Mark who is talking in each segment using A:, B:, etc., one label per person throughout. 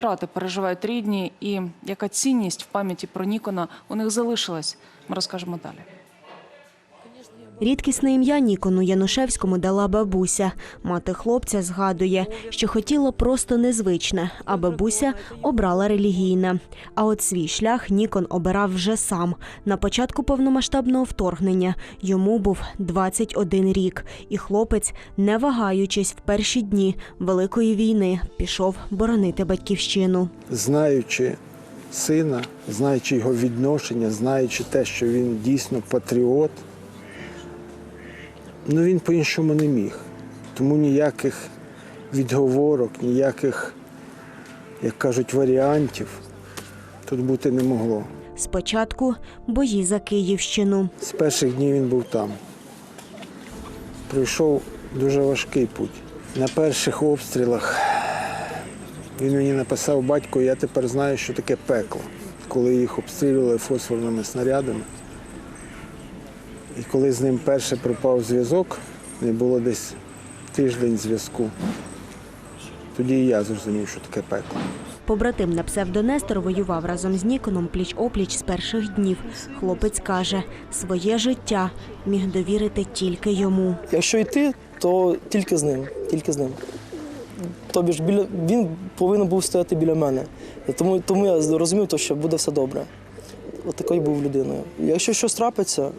A: Втрати переживають рідні, і яка цінність в пам'яті про Нікона у них залишилась. Ми розкажемо далі.
B: Рідкісне ім'я Нікону Янушевському дала бабуся. Мати хлопця згадує, що хотіла просто незвичне, а бабуся обрала релігійне. А от свій шлях Нікон обирав вже сам. На початку повномасштабного вторгнення йому був 21 рік, і хлопець, не вагаючись в перші дні Великої війни, пішов боронити батьківщину.
C: знаючи сина, знаючи його відношення, знаючи те, що він дійсно патріот, ну він по-іншому не міг. Тому ніяких відговорок, ніяких, як кажуть, варіантів тут бути не могло.
B: Спочатку бої за Київщину.
C: З перших днів він був там. Пройшов дуже важкий путь. На перших обстрілах він мені написав батько, я тепер знаю, що таке пекло, коли їх обстрілювали фосфорними снарядами. І коли з ним перше пропав зв'язок, не було десь тиждень зв'язку. Тоді і я зрозумів, що таке пекло.
B: Побратим на псевдонестор воював разом з Ніконом пліч-опліч з перших днів. Хлопець каже, своє життя міг довірити тільки йому.
D: Якщо йти, то тільки з ним, тільки з ним. Тобі ж біля він повинен був стояти біля мене. Тому, тому я розумів, що буде все добре. От був людиною. Якщо щось трапиться,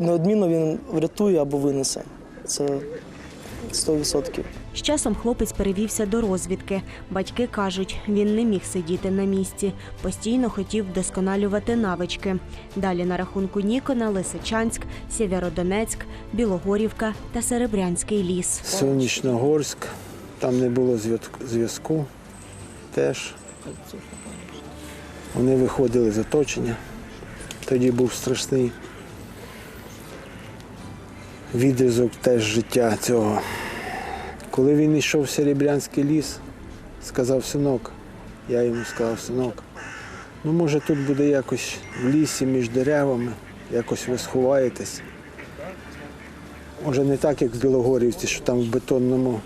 D: неодмінно він врятує або винесе. Це 100%.
B: З часом хлопець перевівся до розвідки. Батьки кажуть, він не міг сидіти на місці, постійно хотів вдосконалювати навички. Далі на рахунку Нікона, Лисичанськ, Сєвєродонецьк, Білогорівка та Серебрянський ліс.
C: Сонячногорськ, там не було зв'язку- зв'язку теж. Вони виходили з оточення. Тоді був страшний відрізок теж життя цього. Коли він йшов в Серебрянський ліс, сказав синок, я йому сказав, синок, ну може тут буде якось в лісі між деревами, якось ви сховаєтесь. Може не так, як в Білогорівці, що там в бетонному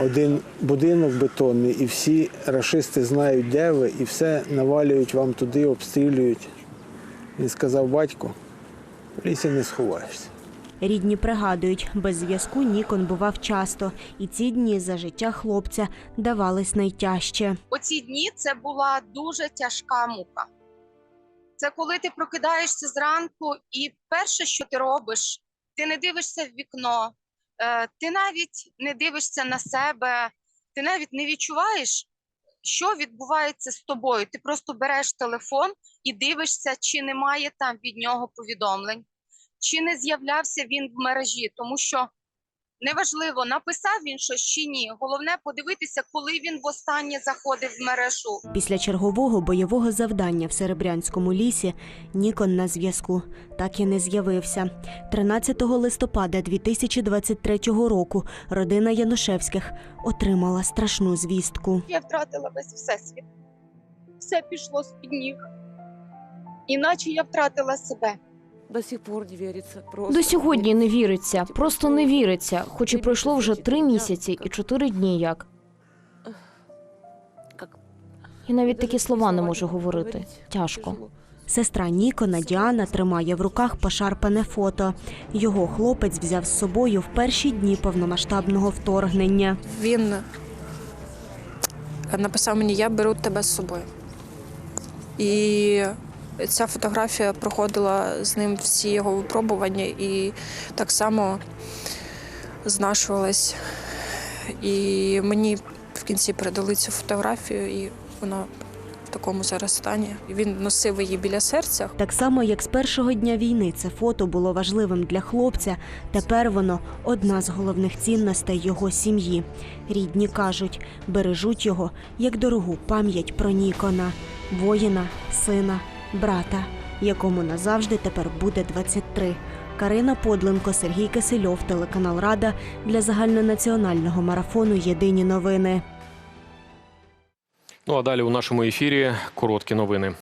C: один будинок бетонний, і всі рашисти знають, де ви, і все навалюють вам туди, обстрілюють. Він сказав, батько, в лісі не сховаєшся.
B: Рідні пригадують, без зв'язку Нікон бував часто, і ці дні за життя хлопця давались найтяжче.
E: оці дні це була дуже тяжка мука. Це коли ти прокидаєшся зранку, і перше, що ти робиш, ти не дивишся в вікно, е, ти навіть не дивишся на себе, ти навіть не відчуваєш, що відбувається з тобою. Ти просто береш телефон і дивишся, чи немає там від нього повідомлень, чи не з'являвся він в мережі, тому що неважливо, написав він щось чи ні. Головне подивитися, коли він востаннє заходив в мережу.
B: Після чергового бойового завдання в Серебрянському лісі Нікон на зв'язку так і не з'явився. 13 листопада 2023 року родина Янушевських отримала страшну звістку.
E: Я втратила весь всесвіт. Все пішло з під ніг. Іначе я втратила себе.
F: До сих пор не віриться. Просто
G: До сьогодні не віриться, просто не віриться. Хоч і пройшло вже три місяці і чотири дні
F: як.
G: Я навіть такі слова не можу говорити. Тяжко.
B: Сестра Нікона Діана тримає в руках пошарпане фото. Його хлопець взяв з собою в перші дні повномасштабного вторгнення.
H: Він написав мені: Я беру тебе з собою. І ця фотографія проходила з ним всі його випробування і так само знашувалась. І мені в кінці передали цю фотографію, і вона в такому зараз стані. Він носив її біля серця.
B: Так само, як з першого дня війни це фото було важливим для хлопця, тепер воно одна з головних цінностей його сім'ї. Рідні кажуть, бережуть його як дорогу пам'ять про Нікона, воїна, сина, брата, якому назавжди тепер буде 23. Карина Подленко, Сергій Кисельов, телеканал Рада для загальнонаціонального марафону Єдині новини.
I: Ну а далі у нашому ефірі короткі новини.